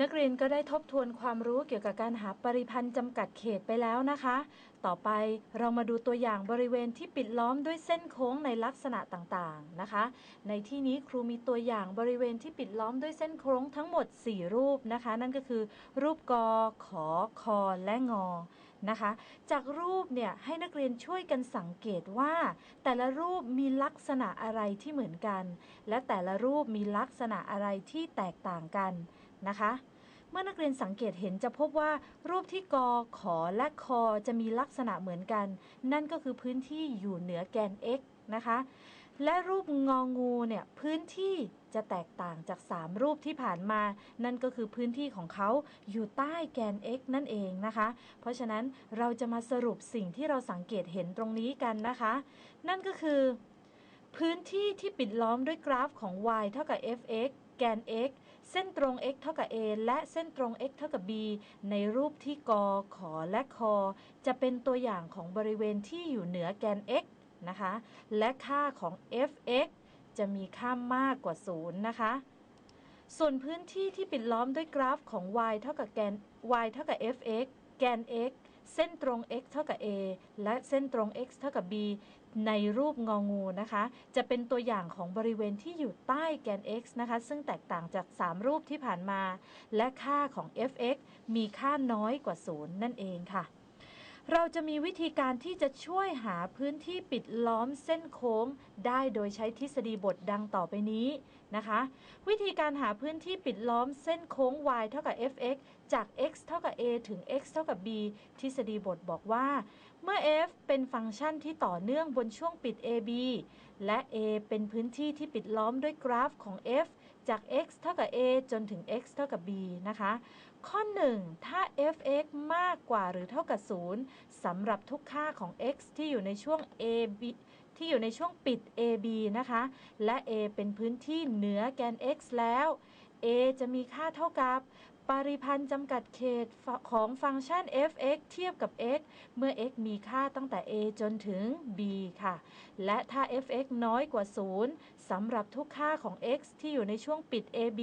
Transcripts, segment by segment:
นักเรียนก็ได้ทบทวนความรู้เกี่ยวกับการหาปริพันธ์จำกัดเขตไปแล้วนะคะ ต่อไปเรามาดูตัวอย่างบริเวณที่ปิดล้อมด้วยเส้นโค้งในลักษณะต่างๆนะคะ ในที่นี้ครูมีตัวอย่างบริเวณที่ปิดล้อมด้วยเส้นโค้งทั้งหมด 4 รูปนะคะ นั่นก็คือ รูปกอขอคอและงอนะคะ จากรูปเนี่ยให้นักเรียนช่วยกันสังเกตว่า แต่ละรูปมีลักษณะอะไรที่เหมือนกัน และแต่ละรูปมีลักษณะอะไรที่แตกต่างกัน นะคะ เมื่อนักเรียนสังเกตเห็นจะพบว่า รูปที่กอขอและคอจะมีลักษณะเหมือนกัน นั่นก็คือพื้นที่อยู่เหนือแกน x นะคะ และรูปงองูเนี่ยพื้นที่จะแตกต่างจาก 3 รูปที่ผ่านมา นั่นก็คือพื้นที่ของเขาอยู่ใต้แกน x นั่นเองนะคะ เพราะฉะนั้นเราจะมาสรุปสิ่งที่เราสังเกตเห็นตรงนี้กันนะคะ นั่นก็คือ พื้นที่ที่ปิดล้อมด้วยกราฟของ y เท่ากับ fx แกน x เส้นตรง x เท่ากับ a และเส้นตรง x เท่ากับ b ในรูปที่กอขอและคอ จะเป็นตัวอย่างของบริเวณที่อยู่เหนือแกน x นะคะ และค่าของ fx จะมีค่ามากกว่า 0 นะคะ ส่วนพื้นที่ที่ปิดล้อมด้วยกราฟของ y เท่ากับแกน y เท่ากับ fx แกน x เส้นตรง x เท่ากับ a และเส้นตรง x เท่ากับ b ในรูปงองูนะคะ จะเป็นตัวอย่างของบริเวณที่อยู่ใต้แกน x นะคะ ซึ่งแตกต่างจาก 3 รูปที่ผ่านมา และค่าของ fx มีค่าน้อยกว่า 0 นั่นเองค่ะ เราจะมีวิธีการที่จะช่วยหาพื้นที่ปิดล้อมเส้นโค้ง ได้โดยใช้ทฤษฎีบทดังต่อไปนี้ นะคะ วิธีการหาพื้นที่ปิดล้อมเส้นโค้ง y เท่ากับ fx จาก x เท่ากับ a ถึง x เท่ากับ b ทฤษฎีบทบอกว่า เมื่อ f เป็นฟังก์ชันที่ต่อเนื่องบนช่วงปิด ab และ a เป็นพื้นที่ที่ปิดล้อมด้วยกราฟของ f จาก x เท่ากับ a จนถึง x เท่ากับ b นะคะ ข้อ 1 ถ้า fx มากกว่าหรือเท่ากับ 0สำหรับทุกค่าของ x ที่อยู่ในช่วง ab ที่อยู่ในช่วงปิด ab นะคะ และ a เป็นพื้นที่เหนือแกน x แล้ว a จะมีค่าเท่ากับ ปริพันธ์จำกัดเขตของฟังก์ชัน f(x) เทียบกับ x เมื่อ x มีค่าตั้งแต่ a จนถึง b ค่ะ และถ้า f(x) น้อยกว่า 0สำหรับทุกค่าของ x ที่อยู่ในช่วงปิด ab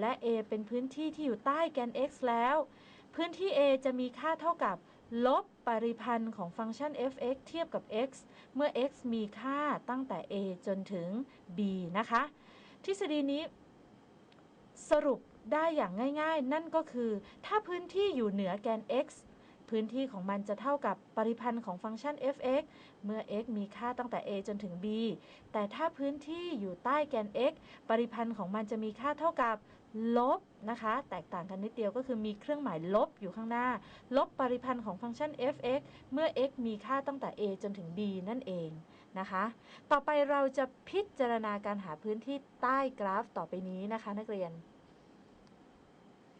และ a เป็นพื้นที่ที่อยู่ใต้แกน x แล้ว พื้นที่ a จะมีค่าเท่ากับ ลบปริพันธ์ของฟังก์ชัน f(x) เทียบกับ x เมื่อ x มีค่าตั้งแต่ a จนถึง b นะคะ ทฤษฎีนี้สรุปได้อย่างง่าย ๆ นั่นก็คือ ถ้าพื้นที่อยู่เหนือแกน x พื้นที่ของมันจะเท่ากับปริพันธ์ของฟังก์ชัน f(x) เมื่อ x มีค่าตั้งแต่ a จนถึง b แต่ถ้าพื้นที่อยู่ใต้แกน x ปริพันธ์ของมันจะมีค่าเท่ากับลบนะคะ แตกต่างกันนิดเดียวก็คือมีเครื่องหมายลบอยู่ข้างหน้า ลบปริพันธ์ของฟังก์ชัน f(x) เมื่อ x มีค่าตั้งแต่ a จนถึง b นั่นเองนะคะ ต่อไปเราจะพิจารณาการหาพื้นที่ใต้กราฟต่อไปนี้นะคะ นักเรียน